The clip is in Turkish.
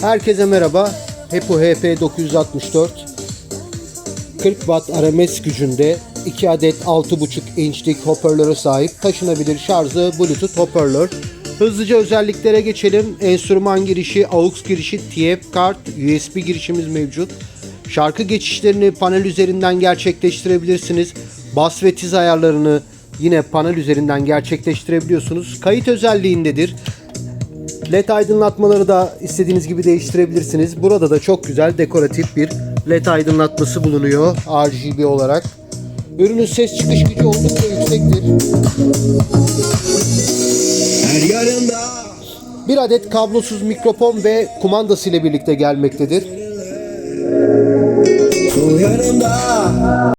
Herkese merhaba. Hepo HP 964 40 Watt RMS gücünde 2 adet 6.5 inçlik hoparlöre sahip taşınabilir şarjı Bluetooth hoparlör. Hızlıca özelliklere geçelim. Enstrüman girişi, AUX girişi, TF kart, USB girişimiz mevcut. Şarkı geçişlerini panel üzerinden gerçekleştirebilirsiniz. Bas ve tiz ayarlarını yine panel üzerinden gerçekleştirebiliyorsunuz. Kayıt özelliğindedir. LED aydınlatmaları da istediğiniz gibi değiştirebilirsiniz. Burada da çok güzel dekoratif bir LED aydınlatması bulunuyor RGB olarak. Ürünün ses çıkış gücü oldukça yüksektir. Her yanımda Bir adet kablosuz mikrofon ve kumandası ile birlikte gelmektedir. Sol yanımda